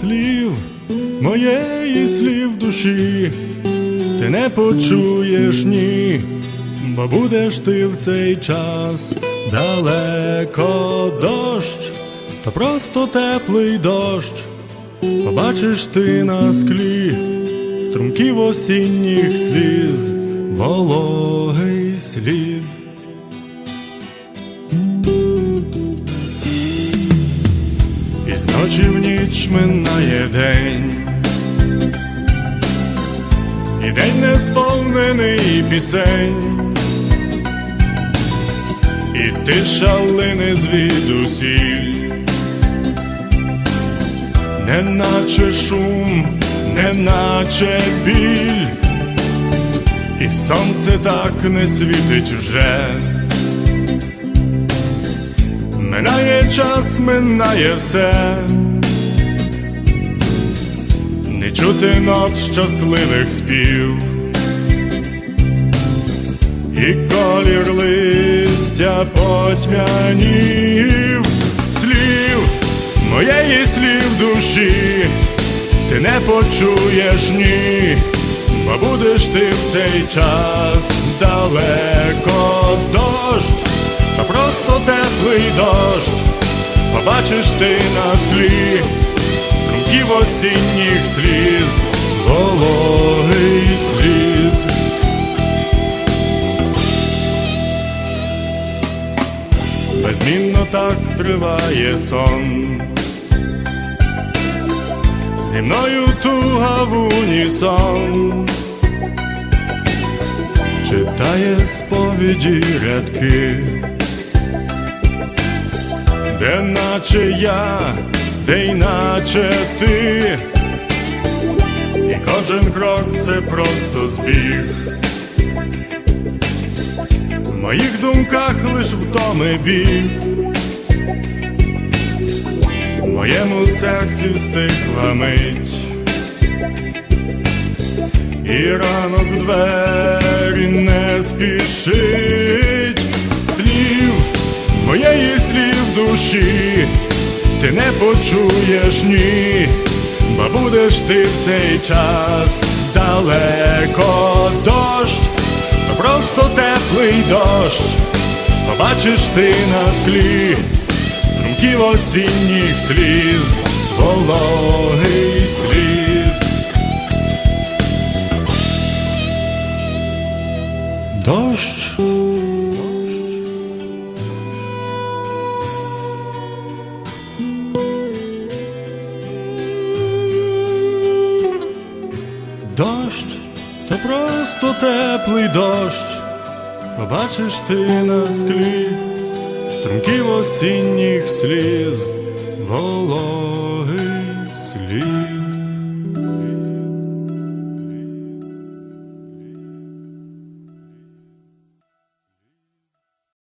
слів, моєї слів душі, ти не почуєш ні, бо будеш ти в цей час. Далеко дощ, то просто теплий дощ, побачиш ти на склі струмків осінніх сліз, вологий слід. З ночі в ніч минає день, і день не сповнений пісень, і тиша лине звідусіль, неначе шум, неначе біль, і сонце так не світить вже. Минає час, минає все, не чути нот щасливих спів, і колір листя потьмянів, слів, моєї слів душі, ти не почуєш ні, бо будеш ти в цей час далеко дощ та просто теплий дощ, побачиш ти на склі, струмків осінніх сліз, вологий слід. Безмінно так триває сон. Зі мною туга в унісон читає сповіді рядки, де наче я, де й наче ти, і кожен крок це просто збіг. В моїх думках лиш втоми біг, в моєму серці стихла мить. І ранок двері не спішить душі, ти не почуєш ні, бо будеш ти в цей час далеко дощ, то просто теплий дощ, побачиш ти на склі, струмків осінніх сліз, вологий слід. Дощ. Дощ, то просто теплий дощ, побачиш ти на склі, струмків осінніх сліз, вологий слід.